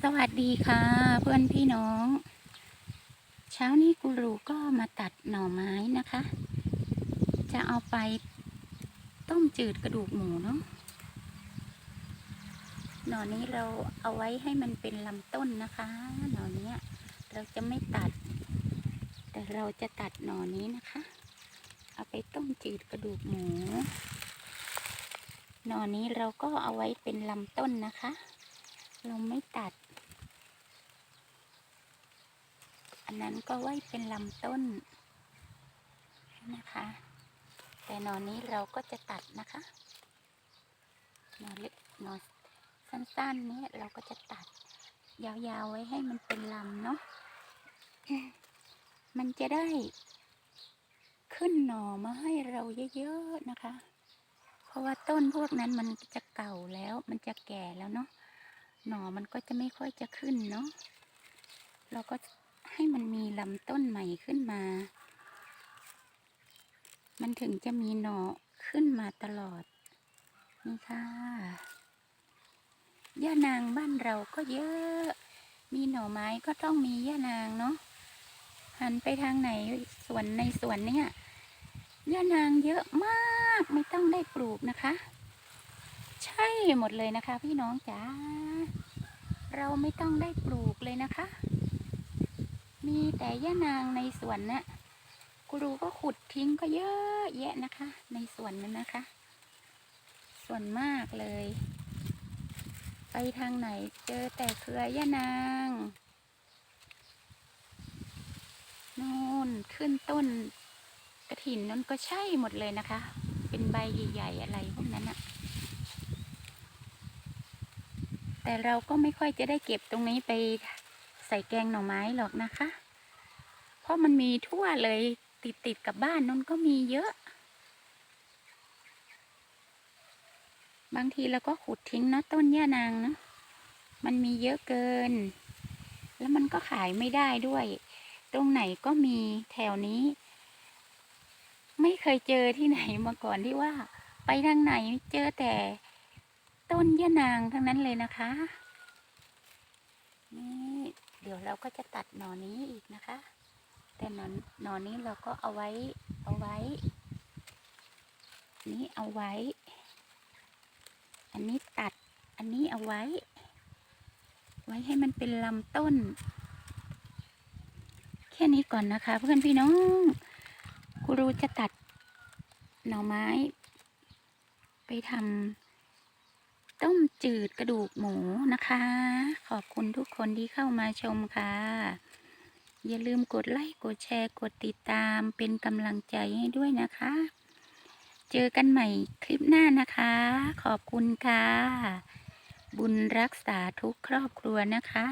สวัสดีค่ะ เพื่อนพี่น้อง เช้านี้กูรูก็มาตัดหน่อไม้นะคะ จะเอาไปต้มจืดกระดูกหมูเนาะหน่อนี้เราเอาไว้ให้มันเป็นลำต้นนะคะ หน่อนี้เราจะไม่ตัด แต่เราจะตัดหน่อนี้นะคะ เอาไปต้มจืดกระดูกหมู หน่อนี้เราก็เอาไว้เป็นลำต้นนะคะ เราไม่ตัด อันนั้นก็ไว้เป็นลำต้นนะคะ แต่หนอนนี้เราก็จะตัดนะคะหนอนเล็กหนอนสั้นๆนี้เราก็จะตัด ยาวๆไว้ให้มันเป็นลำเนาะ มันจะได้ขึ้นหน่อมาให้เราเยอะๆนะคะ เพราะว่าต้นพวกนั้นมันจะเก่าแล้ว มันจะแก่แล้วเนาะ หน่อมันก็จะไม่ค่อยจะขึ้นเนาะเราก็ให้มันมีลำต้นใหม่ขึ้นมา มันถึงจะมีหน่อขึ้นมาตลอด นี่ค่ะย่านางบ้านเราก็เยอะ มีหน่อไม้ก็ต้องมีย่านางเนาะ หันไปทางไหนสวนในสวนเนี่ยย่านางเยอะมาก ไม่ต้องได้ปลูกนะคะ ใช่หมดเลยนะคะ พี่น้องจ๋าเราไม่ต้องได้ปลูกเลยนะคะ มีแต่ย่านางในสวนนะ่ะกูรูก็ขุดทิ้งก็เยอะแยะนะคะ ในสวนนั้นนะคะ ส่วนมากเลย ไปทางไหนเจอแต่เครือย่านางนู่นขึ้นต้นกระถินนั้นก็ใช่หมดเลยนะคะ เป็นใบใหญ่ๆอะไรพวกนั้นอะ แต่เราก็ไม่ค่อยจะได้เก็บตรงนี้ไปใส่แกงหน่อไม้หรอกนะคะ เพราะมันมีทั่วเลยติดติดๆกับบ้านนั้นก็มีเยอะ บางทีเราก็ขุดทิ้งเนาะต้นย่านางนะมันมีเยอะเกิน แล้วมันก็ขายไม่ได้ด้วย ตรงไหนก็มีแถวนี้ ไม่เคยเจอที่ไหนมาก่อนที่ว่า ไปทางไหนเจอแต่ ต้นยะนางทั้งนั้นเลยนะคะ นี่เดี๋ยวเราก็จะตัดหน่อนี้อีกนะคะ แต่หนอนหน่อนี้เราก็เอาไว้เอาไว้ นี้เอาไว้ อันนี้ตัดอันนี้เอาไว้ ไว้ให้มันเป็นลำต้น แค่นี้ก่อนนะคะ เพื่อนพี่น้องครูจะตัดหน่อไม้ ไปทำ ต้มจืดกระดูกหมูนะคะ ขอบคุณทุกคนที่เข้ามาชมค่ะ อย่าลืมกดไลค์กดแชร์กดติดตามเป็นกำลังใจให้ด้วยนะคะ เจอกันใหม่คลิปหน้านะคะ ขอบคุณค่ะ บุญรักษาทุกครอบครัวนะคะ